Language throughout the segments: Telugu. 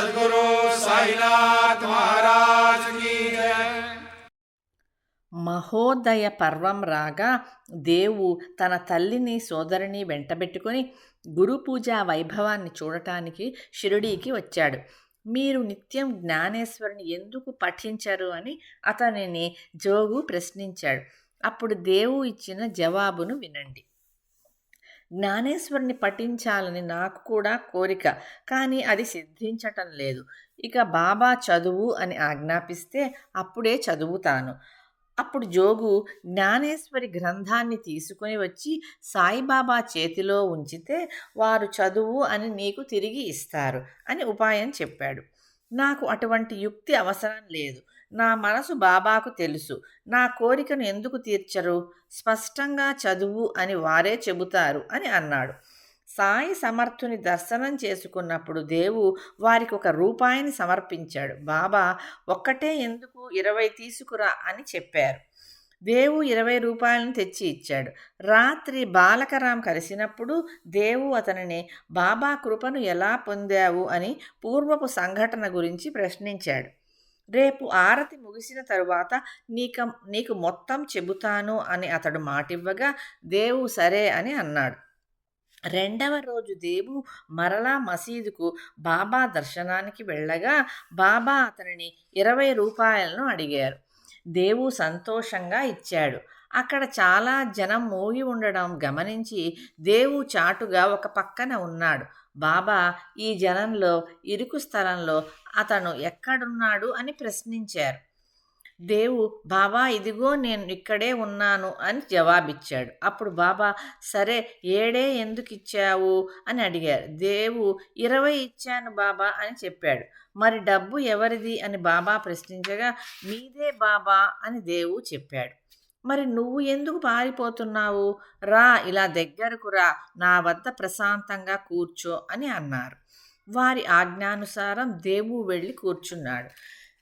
సద్గురు సాయినాథ్ మహారాజ్ మహోదయ పర్వం రాగా దేవు తన తల్లిని సోదరిని వెంటబెట్టుకుని గురు పూజా వైభవాన్ని చూడటానికి షిరిడీకి వచ్చాడు. మీరు నిత్యం జ్ఞానేశ్వరుని ఎందుకు పఠించరు అని అతనిని జోగు ప్రశ్నించాడు. అప్పుడు దేవు ఇచ్చిన జవాబును వినండి. జ్ఞానేశ్వరుని పఠించాలని నాకు కూడా కోరిక. కానీ అది సిద్ధించటం లేదు. ఇక బాబా చదువు అని ఆజ్ఞాపిస్తే అప్పుడే చదువుతాను. అప్పుడు జోగు జ్ఞానేశ్వరి గ్రంథాన్ని తీసుకొని వచ్చి సాయిబాబా చేతిలో ఉంచితే వారు చదువు అని నీకు తిరిగి ఇస్తారు అని ఉపాయం చెప్పాడు. నాకు అటువంటి యుక్తి అవసరం లేదు. నా మనసు బాబాకు తెలుసు. నా కోరికను ఎందుకు తీర్చరు? స్పష్టంగా చదువు అని వారే చెబుతారు అని అన్నాడు. సాయి సమర్థుని దర్శనం చేసుకున్నప్పుడు దేవు వారికి ఒక రూపాయిని సమర్పించాడు. బాబా ఒక్కటే ఎందుకు ఇరవై తీసుకురా అని చెప్పారు. దేవు ఇరవై రూపాయలను తెచ్చి ఇచ్చాడు. రాత్రి బాలకరాం కలిసినప్పుడు దేవు అతనిని బాబా కృపను ఎలా పొందావు? అని పూర్వపు సంఘటన గురించి ప్రశ్నించాడు. రేపు ఆరతి ముగిసిన తరువాత నీక నీకు మొత్తం చెబుతాను అని అతడు మాటివ్వగా దేవు సరే అని అన్నాడు. రెండవ రోజు దేవు మరలా మసీదుకు బాబా దర్శనానికి వెళ్ళగా బాబా అతనిని ఇరవై రూపాయలను అడిగారు. దేవు సంతోషంగా ఇచ్చాడు. అక్కడ చాలా జనం మూగి ఉండడం గమనించి దేవు చాటుగా ఒక పక్కన ఉన్నాడు. బాబా ఈ జనంలో ఇరుకు స్థలంలో అతను ఎక్కడున్నాడు? అని ప్రశ్నించారు. దేవు బాబా ఇదిగో నేను ఇక్కడే ఉన్నాను అని జవాబిచ్చాడు. అప్పుడు బాబా సరే ఏడే ఎందుకు ఇచ్చావు? అని అడిగారు. దేవు ఇరవై ఇచ్చాను బాబా అని చెప్పాడు. మరి డబ్బు ఎవరిది? అని బాబా ప్రశ్నించగా మీదే బాబా అని దేవు చెప్పాడు. మరి నువ్వు ఎందుకు పారిపోతున్నావు? రా ఇలా దగ్గరకు రా నా వద్ద ప్రశాంతంగా కూర్చో అని అన్నారు. వారి ఆజ్ఞానుసారం దేవు వెళ్ళి కూర్చున్నాడు.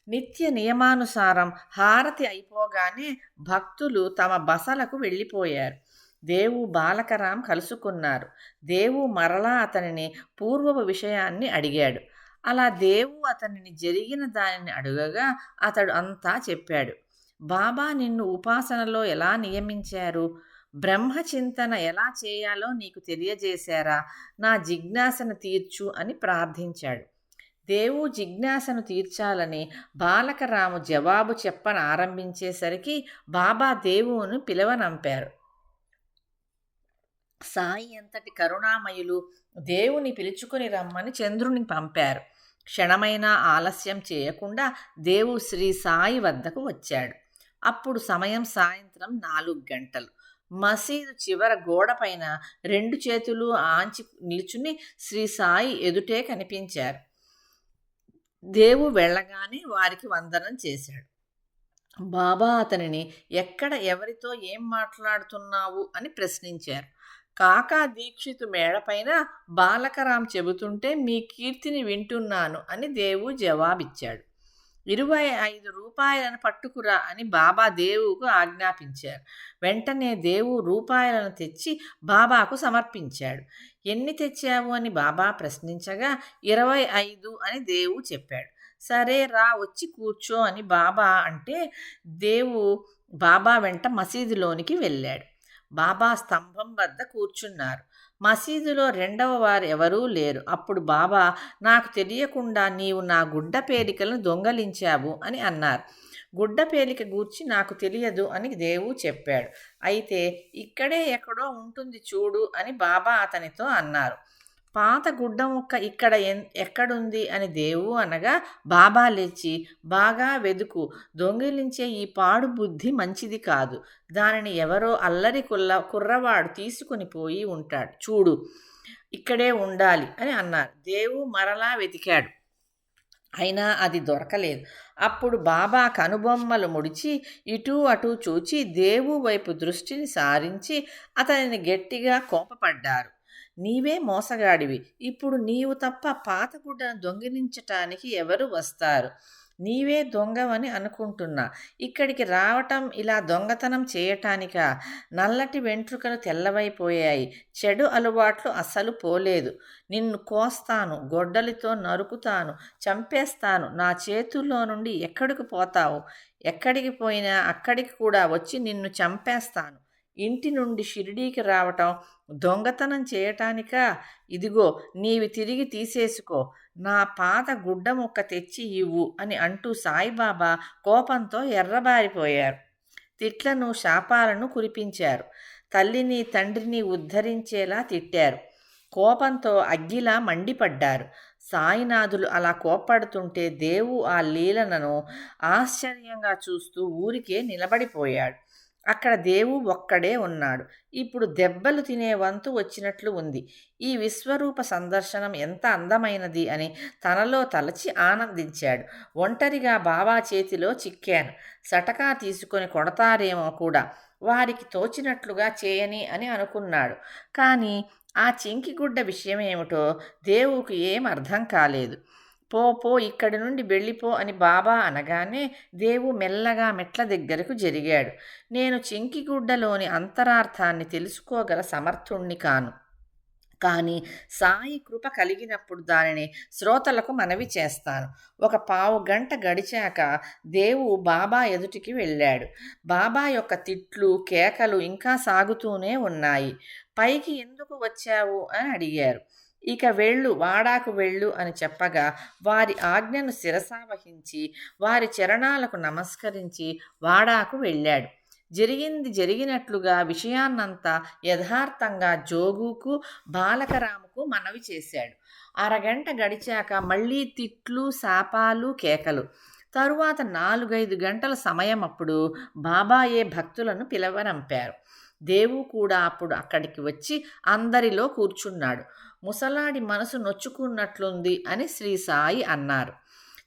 నిత్య నియమానుసారం హారతి అయిపోగానే భక్తులు తమ బసలకు వెళ్ళిపోయారు. దేవు బాలకరాం కలుసుకున్నారు. దేవు మరలా అతనిని పూర్వపు విషయాన్ని అడిగాడు. అలా దేవు అతనిని జరిగిన దానిని అడుగగా అతడు అంతా చెప్పాడు. బాబా నిన్ను ఉపాసనలో ఎలా నియమించారు? బ్రహ్మచింతన ఎలా చేయాలో నీకు తెలియజేశారా? నా జిజ్ఞాసను తీర్చు అని ప్రార్థించాడు. దేవు జిజ్ఞాసను తీర్చాలని బాలకరాము జవాబు చెప్పన ఆరంభించేసరికి బాబా దేవువును పిలవనంపారు. సాయి ఎంతటి కరుణామయులు దేవుని పిలుచుకొని రమ్మని చంద్రుని పంపారు. క్షణమైనా ఆలస్యం చేయకుండా దేవు శ్రీ సాయి వద్దకు వచ్చాడు. అప్పుడు సమయం సాయంత్రం నాలుగు గంటలు. మసీదు చివర గోడపైన రెండు చేతులు ఆంచి నిల్చుని శ్రీ సాయి ఎదుటే కనిపించారు. దేవు వెళ్ళగానే వారికి వందనం చేశాడు. బాబా అతనిని ఎక్కడ ఎవరితో ఏం మాట్లాడుతున్నావు? అని ప్రశ్నించారు. కాకా దీక్షితు మేడపైన బాలకరాం చెబుతుంటే మీ కీర్తిని వింటున్నాను అని దేవు జవాబిచ్చాడు. ఇరవై ఐదు రూపాయలను పట్టుకురా అని బాబా దేవుకు ఆజ్ఞాపించారు. వెంటనే దేవు రూపాయలను తెచ్చి బాబాకు సమర్పించాడు. ఎన్ని తెచ్చావు అని బాబా ప్రశ్నించగా ఇరవై ఐదు అని దేవు చెప్పాడు. సరే రా వచ్చి కూర్చో అని బాబా అంటే దేవు బాబా వెంట మసీదులోనికి వెళ్ళాడు. బాబా స్తంభం వద్ద కూర్చున్నారు. మసీదులో రెండవ వారు ఎవరూ లేరు. అప్పుడు బాబా నాకు తెలియకుండా నీవు నా గుడ్డ పేలికలను దొంగలించావు అని అన్నారు. గుడ్డ పేలిక గూర్చి నాకు తెలియదు అని దేవు చెప్పాడు. అయితే ఇక్కడే ఎక్కడో ఉంటుంది చూడు అని బాబా అతనితో అన్నారు. పాత గుడ్డ ముక్క ఇక్కడ ఎన్ ఎక్కడుంది అని దేవు అనగా బాబా లేచి బాగా వెదుకు దొంగిలించే ఈ పాడు బుద్ధి మంచిది కాదు. దానిని ఎవరో అల్లరి కుల్ల కుర్రవాడు తీసుకుని పోయి ఉంటాడు. చూడు ఇక్కడే ఉండాలి అని అన్నారు. దేవు మరలా వెతికాడు. అయినా అది దొరకలేదు. అప్పుడు బాబా కనుబొమ్మలు ముడిచి ఇటూ అటు చూచి దేవు వైపు దృష్టిని సారించి అతనిని గట్టిగా కోపపడ్డారు. నీవే మోసగాడివి. ఇప్పుడు నీవు తప్ప పాత గుడ్డను దొంగిలించటానికి ఎవరు వస్తారు? నీవే దొంగవని అనుకుంటున్నా. ఇక్కడికి రావటం ఇలా దొంగతనం చేయటానిక? నల్లటి వెంట్రుకలు తెల్లవైపోయాయి. చెడు అలవాట్లు అసలు పోలేదు. నిన్ను కోస్తాను గొడ్డలితో నరుకుతాను చంపేస్తాను. నా చేతుల్లో నుండి ఎక్కడికి పోతావు? ఎక్కడికి పోయినా అక్కడికి కూడా వచ్చి నిన్ను చంపేస్తాను. ఇంటి నుండి షిరిడీకి రావటం దొంగతనం చేయటానిక? ఇదిగో నీవి తిరిగి తీసేసుకో. నా పాత గుడ్డ ముక్క తెచ్చి ఇవ్వు అని అంటూ సాయిబాబా కోపంతో ఎర్రబారిపోయారు. తిట్లను శాపాలను కురిపించారు. తల్లిని తండ్రిని ఉద్ధరించేలా తిట్టారు. కోపంతో అగ్గిలా మండిపడ్డారు. సాయినాథులు అలా కోప్పడుతుంటే దేవు ఆ లీలనను ఆశ్చర్యంగా చూస్తూ ఊరికే నిలబడిపోయాడు. అక్కడ దేవు ఒక్కడే ఉన్నాడు. ఇప్పుడు దెబ్బలు తినే వంతు వచ్చినట్లు ఉంది. ఈ విశ్వరూప సందర్శనం ఎంత అందమైనది అని తనలో తలచి ఆనందించాడు. ఒంటరిగా బాబా చేతిలో చిక్కాను. సటకా తీసుకొని కొడతారేమో కూడా వారికి తోచినట్లుగా చేయని అని అనుకున్నాడు. కానీ ఆ చింకిగుడ్డ విషయం ఏమిటో దేవుకు ఏం అర్థం కాలేదు. పో పో ఇక్కడి నుండి వెళ్ళిపో అని బాబా అనగానే దేవు మెల్లగా మెట్ల దగ్గరకు జరిగాడు. నేను చింకిగుడ్డలోని అంతరార్థాన్ని తెలుసుకోగల సమర్థుణ్ణి కాను. కానీ సాయి కృప కలిగినప్పుడు దానిని శ్రోతలకు మనవి చేస్తాను. ఒక పావు గంట గడిచాక దేవు బాబా ఎదుటికి వెళ్ళాడు. బాబా యొక్క తిట్లు కేకలు ఇంకా సాగుతూనే ఉన్నాయి. పైకి ఎందుకు వచ్చావు? అని అడిగారు. ఇక వెళ్ళు వాడాకు వెళ్ళు అని చెప్పగా వారి ఆజ్ఞను శిరసావహించి వారి చరణాలకు నమస్కరించి వాడాకు వెళ్ళాడు. జరిగింది జరిగినట్లుగా విషయాన్నంతా యథార్థంగా జోగుకు బాలకరాముకు మనవి చేశాడు. అరగంట గడిచాక మళ్ళీ తిట్లు శాపాలు కేకలు. తరువాత నాలుగైదు గంటల సమయం అప్పుడు బాబాయే భక్తులను పిలవనంపారు. దేవు కూడా అప్పుడు అక్కడికి వచ్చి అందరిలో కూర్చున్నాడు. ముసలాడి మనసు నొచ్చుకున్నట్లుంది అని శ్రీ సాయి అన్నారు.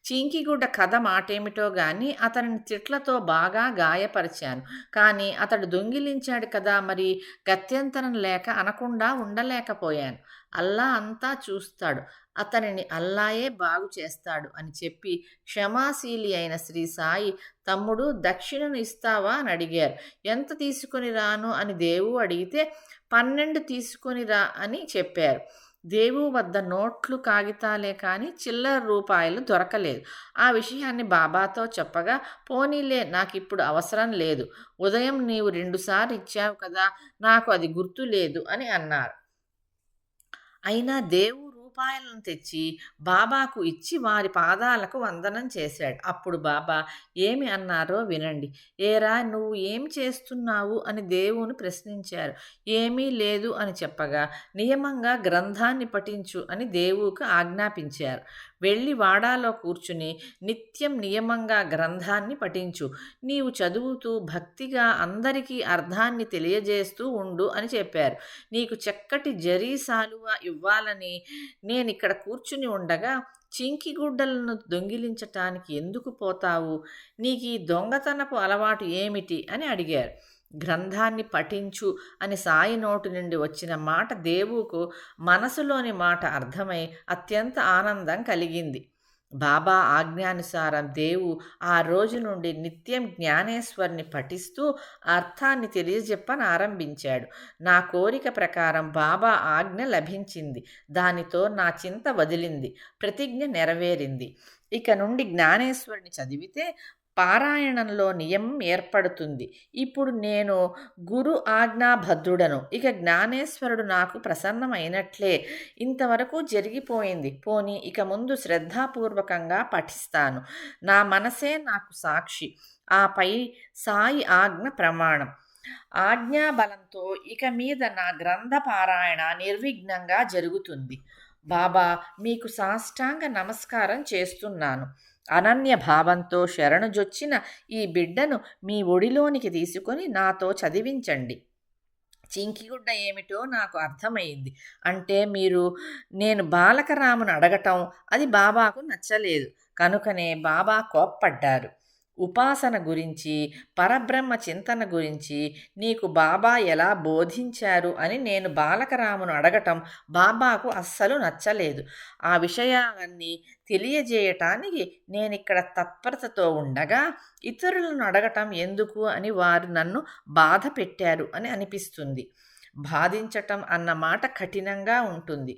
చింకిగుడ్డ కథ మాటేమిటో గాని అతనిని తిట్లతో బాగా గాయపరిచాను. కానీ అతడు దొంగిలించాడు కదా మరి గత్యంతరం లేక అనకుండా ఉండలేకపోయాను. అల్లా అంతా చూస్తాడు. అతనిని అల్లాయే బాగు చేస్తాడు అని చెప్పి క్షమాశీలి అయిన శ్రీ సాయి తమ్ముడు దక్షిణను ఇస్తావా? అని అడిగారు. ఎంత తీసుకొని రాను? అని దేవు అడిగితే పన్నెండు తీసుకొని రా అని చెప్పారు. దేవు వద్ద నోట్లు కాగితాలే కానీ చిల్లర రూపాయలు దొరకలేదు. ఆ విషయాన్ని బాబాతో చెప్పగా పోనీలే నాకు ఇప్పుడు అవసరం లేదు. ఉదయం నీవు రెండుసార్లు ఇచ్చావు కదా నాకు అది గుర్తు లేదు అని అన్నారు. అయినా దేవు రూపాయలను తెచ్చి బాబాకు ఇచ్చి వారి పాదాలకు వందనం చేశాడు. అప్పుడు బాబా ఏమి అన్నారో వినండి. ఏరా నువ్వు ఏం చేస్తున్నావు? అని దేవుని ప్రశ్నించారు. ఏమీ లేదు అని చెప్పగా నియమంగా గ్రంథాన్ని పఠించు అని దేవుకు ఆజ్ఞాపించారు. వెళ్ళి వాడాలో కూర్చుని నిత్యం నియమంగా గ్రంథాన్ని పఠించు. నీవు చదువుతూ భక్తిగా అందరికీ అర్థాన్ని తెలియజేస్తూ ఉండు అని చెప్పారు. నీకు చక్కటి జరీ సాలువ ఇవ్వాలని నేను ఇక్కడ కూర్చుని ఉండగా చింకిగుడ్డలను దొంగిలించటానికి ఎందుకు పోతావు? నీకు ఈ దొంగతనపు అలవాటు ఏమిటి? అని అడిగారు. గ్రంథాన్ని పఠించు అని సాయి నోటి నుండి వచ్చిన మాట దేవుకు మనసులోని మాట అర్థమై అత్యంత ఆనందం కలిగింది. బాబా ఆజ్ఞానుసారం దేవు ఆ రోజు నుండి నిత్యం జ్ఞానేశ్వర్ని పఠిస్తూ అర్థాన్ని తెలియజెప్పని ఆరంభించాడు. నా కోరిక ప్రకారం బాబా ఆజ్ఞ లభించింది. దానితో నా చింత వదిలింది. ప్రతిజ్ఞ నెరవేరింది. ఇక నుండి జ్ఞానేశ్వరుని చదివితే పారాయణంలో నియమం ఏర్పడుతుంది. ఇప్పుడు నేను గురు ఆజ్ఞాభద్రుడను. ఇక జ్ఞానేశ్వరుడు నాకు ప్రసన్నమైనట్లే. ఇంతవరకు జరిగిపోయింది. పోని ఇక ముందు శ్రద్ధాపూర్వకంగా పఠిస్తాను. నా మనసే నాకు సాక్షి. ఆపై సాయి ఆజ్ఞ ప్రమాణం. ఆజ్ఞాబలంతో ఇక మీద నా గ్రంథ పారాయణ నిర్విఘ్నంగా జరుగుతుంది. బాబా మీకు సాష్టాంగ నమస్కారం చేస్తున్నాను. అనన్య భావంతో శరణుజొచ్చిన ఈ బిడ్డను మీ ఒడిలోనికి తీసుకొని నాతో చదివించండి. చింకిగుడ్డ ఏమిటో నాకు అర్థమైంది. అంటే మీరు నేను బాలకరామును అడగటం అది బాబాకు నచ్చలేదు. కనుకనే బాబా కోప్పడ్డారు. ఉపాసన గురించి పరబ్రహ్మ చింతన గురించి నీకు బాబా ఎలా బోధించారు అని నేను బాలకరామును అడగటం బాబాకు అస్సలు నచ్చలేదు. ఆ విషయాలన్నీ తెలియజేయటానికి నేనిక్కడ తత్పరతతో ఉండగా ఇతరులను అడగటం ఎందుకు అని వారు నన్ను బాధ పెట్టారు అని అనిపిస్తుంది. బాధించటం అన్న మాట కఠినంగా ఉంటుంది.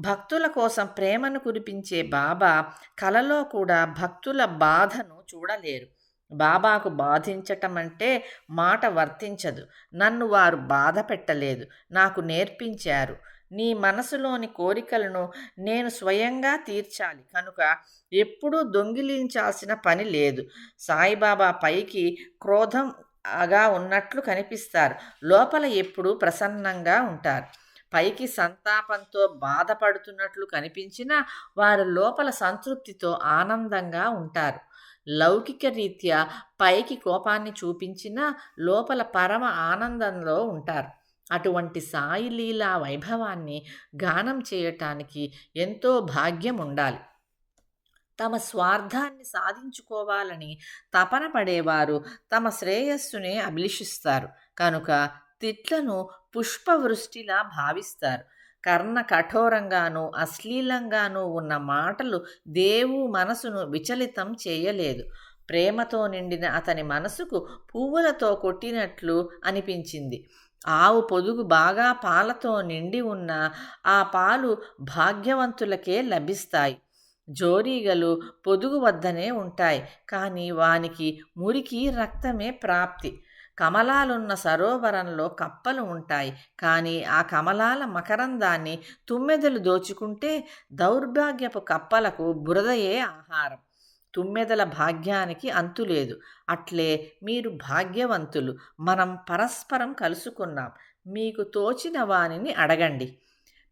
భక్తుల కోసం ప్రేమను కురిపించే బాబా కలలో కూడా భక్తుల బాధను చూడలేరు. బాబాకు బాధించటం అంటే మాట వర్తించదు. నన్ను వారు బాధ పెట్టలేదు. నాకు నేర్పించారు. నీ మనసులోని కోరికలను నేను స్వయంగా తీర్చాలి. కనుక ఎప్పుడూ దొంగిలించాల్సిన పని లేదు. సాయిబాబా పైకి క్రోధంగా ఉన్నట్లు కనిపిస్తారు. లోపల ఎప్పుడూ ప్రసన్నంగా ఉంటారు. పైకి సంతాపంతో బాధపడుతున్నట్లు కనిపించినా వారి లోపల సంతృప్తితో ఆనందంగా ఉంటారు. లౌకిక రీత్యా పైకి కోపాన్ని చూపించినా లోపల పరమ ఆనందంలో ఉంటారు. అటువంటి సాయి లీలా వైభవాన్ని గానం చేయటానికి ఎంతో భాగ్యం ఉండాలి. తమ స్వార్థాన్ని సాధించుకోవాలని తపన పడేవారు తమ శ్రేయస్సునే అభిలషిస్తారు. కనుక తిట్లను పుష్పవృష్టిలా భావిస్తారు. కర్ణ కఠోరంగానూ అశ్లీలంగానూ ఉన్న మాటలు దేవు మనసును విచలితం చేయలేదు. ప్రేమతో నిండిన అతని మనసుకు పువ్వులతో కొట్టినట్లు అనిపించింది. ఆవు పొదుగు బాగా పాలతో నిండి ఉన్న ఆ పాలు భాగ్యవంతులకే లభిస్తాయి. జోరీగలు పొదుగు వద్దనే ఉంటాయి. కానీ వానికి మురికి రక్తమే ప్రాప్తి. కమలాలున్న సరోవరంలో కప్పలు ఉంటాయి. కానీ ఆ కమలాల మకరందాన్ని తుమ్మెదలు దోచుకుంటే దౌర్భాగ్యపు కప్పలకు బురదయే ఆహారం. తుమ్మెదల భాగ్యానికి అంతులేదు అట్లే మీరు భాగ్యవంతులు. మనం పరస్పరం కలుసుకున్నాం. మీకు తోచిన వానిని అడగండి.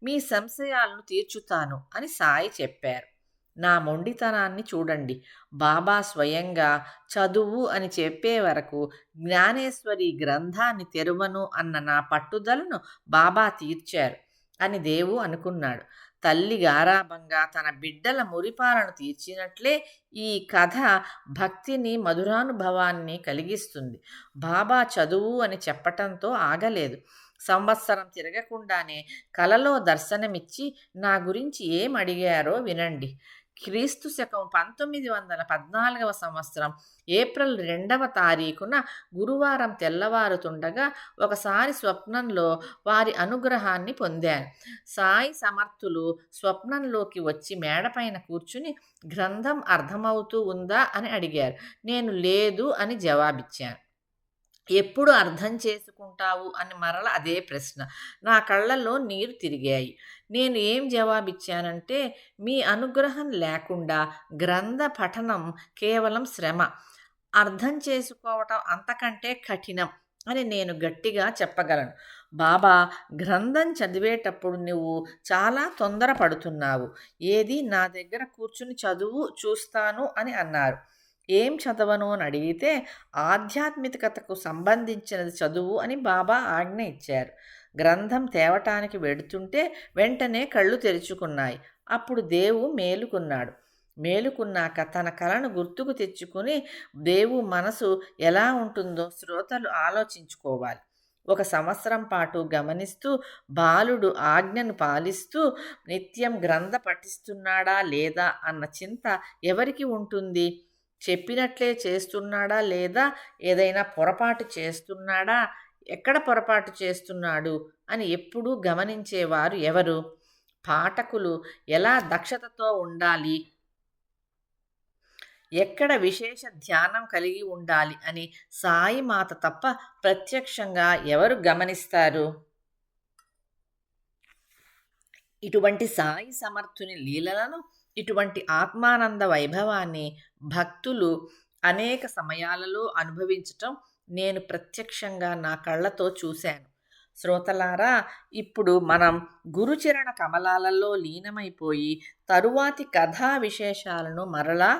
మీ సంశయాలను తీర్చుతాను అని సాయి చెప్పారు. నా మొండితనాన్ని చూడండి. బాబా స్వయంగా చదువు అని చెప్పే వరకు జ్ఞానేశ్వరి గ్రంథాన్ని తెరువను అన్న నా పట్టుదలను బాబా తీర్చారు అని దేవు అనుకున్నాడు. తల్లి గారాభంగా తన బిడ్డల మురిపాలను తీర్చినట్లే ఈ కథ భక్తిని మధురానుభవాన్ని కలిగిస్తుంది. బాబా చదువు అని చెప్పటంతో ఆగలేదు. సంవత్సరం తిరగకుండానే కలలో దర్శనమిచ్చి నా గురించి ఏం అడిగారో వినండి. క్రీస్తు శకం పంతొమ్మిది వందల పద్నాలుగవ సంవత్సరం ఏప్రిల్ రెండవ తారీఖున గురువారం తెల్లవారుతుండగా ఒకసారి స్వప్నంలో వారి అనుగ్రహాన్ని పొందాను సాయి సమర్థులు స్వప్నంలోకి వచ్చి మేడపైన కూర్చుని గ్రంథం అర్థమవుతూ ఉందా? అని అడిగారు. నేను లేదు అని జవాబిచ్చాను ఎప్పుడు అర్థం చేసుకుంటావు అని మరల అదే ప్రశ్న. నా కళ్ళల్లో నీరు తిరిగాయి. నేను ఏం జవాబిచ్చానంటే మీ అనుగ్రహం లేకుండా గ్రంథ పఠనం కేవలం శ్రమ. అర్థం చేసుకోవటం అంతకంటే కఠినం అని నేను గట్టిగా చెప్పగలను. బాబా గ్రంథం చదివేటప్పుడు నువ్వు చాలా తొందరపడుతున్నావు. ఏది నా దగ్గర కూర్చుని చదువు చూస్తాను అని అన్నారు. ఏం చదవను అని అడిగితే ఆధ్యాత్మికతకు సంబంధించినది చదువు అని బాబా ఆజ్ఞ ఇచ్చారు. గ్రంథం తేవటానికి వెడుతుంటే వెంటనే కళ్ళు తెరుచుకున్నాయి. అప్పుడు దేవు మేలుకున్నాడు. మేలుకున్నాక తన కళను గుర్తుకు తెచ్చుకుని దేవు మనసు ఎలా ఉంటుందో శ్రోతలు ఆలోచించుకోవాలి. ఒక సంవత్సరం పాటు గమనిస్తూ బాలుడు ఆజ్ఞను పాలిస్తూ నిత్యం గ్రంథ పఠిస్తున్నాడా లేదా అన్న చింత ఎవరికి ఉంటుంది? చెప్పినట్లే చేస్తున్నాడా లేదా ఏదైనా పొరపాటు చేస్తున్నాడా? ఎక్కడ పొరపాటు చేస్తున్నాడు? అని ఎప్పుడూ గమనించేవారు ఎవరు? పాఠకులు ఎలా దక్షతతో ఉండాలి? ఎక్కడ విశేష ధ్యానం కలిగి ఉండాలి అని సాయి మాత తప్ప ప్రత్యక్షంగా ఎవరు గమనిస్తారు? ఇటువంటి సాయి సమర్థుని లీలలను ఇటువంటి ఆత్మానంద వైభవాన్ని భక్తులు అనేక సమయాలలో అనుభవించటం నేను ప్రత్యక్షంగా నా కళ్ళతో చూశాను. శ్రోతలారా ఇప్పుడు మనం గురుచరణ కమలాలలో లీనమైపోయి తరువాతి కథా విశేషాలను మరలా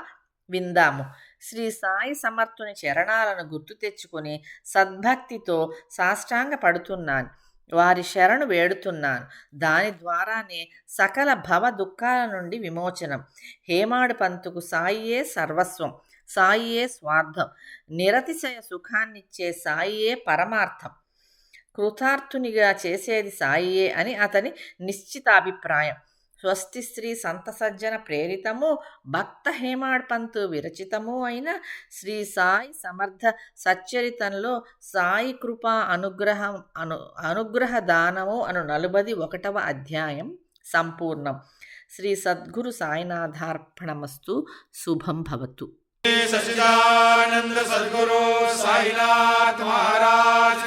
విందాము. శ్రీ సాయి సమర్థుని చరణాలను గుర్తు తెచ్చుకొని సద్భక్తితో సాష్టాంగ పడుతున్నాను వారి శరణు వేడుతున్నాను. దాని ద్వారానే సకల భవ దుఃఖాల నుండి విమోచనం. హేమాడు పంతుకు సాయియే సర్వస్వం సాయియే స్వార్థం. నిరతిశయ సుఖాన్నిచ్చే సాయియే పరమార్థం. కృతార్థునిగా చేసేది సాయియే అని అతని నిశ్చితాభిప్రాయం. స్వస్తి శ్రీ సంతసజ్జన ప్రేరితము భక్త హేమాడ్ పంతు విరచితము అయిన శ్రీ సాయి సమర్థ సచ్చరితంలో సాయి కృపా అనుగ్రహం అను అనుగ్రహ దానము అను నలుబది ఒకటవ అధ్యాయం సంపూర్ణం. శ్రీ సద్గురు సాయినాథార్పణమస్తు. శుభం భవతు. సచిదానంద సద్గురు సాయినాథ్ మహారాజ్